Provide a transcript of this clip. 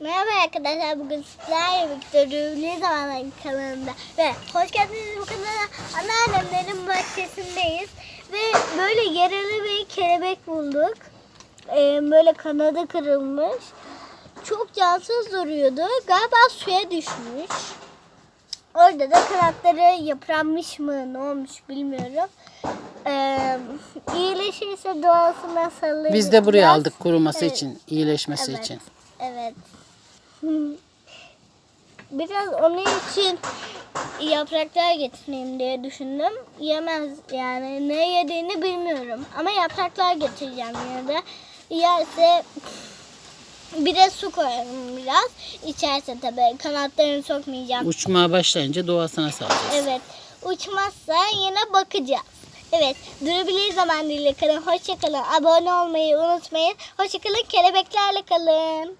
Merhaba arkadaşlar bugün sizlerle birlikte Rüvli Zamanların kanalında ve hoş geldiniz. Bu kanala anneannemlerin bahçesindeyiz ve böyle yaralı bir kelebek bulduk. Ee, böyle kanadı kırılmış. Çok cansız duruyordu. Galiba suya düşmüş. Orada da kanatları yıpranmış mı ne olmuş bilmiyorum. Ee, iyileşirse doğasına sallayacağız Biz de buraya aldık kuruması Evet. için, iyileşmesi Evet. için. Evet. Biraz onun için yapraklar getireyim diye düşündüm. Yemez yani ne yediğini bilmiyorum. Ama yapraklar getireceğim yine de. Yerse bir de su koyarım biraz. İçerse tabii kanatlarını sokmayacağım. Uçmaya başlayınca doğasına salacağız. Evet. Uçmazsa yine bakacağız. Evet. Durabilir zaman dileğiyle kalın. Hoşçakalın. Abone olmayı unutmayın. Hoşçakalın. Kelebeklerle kalın.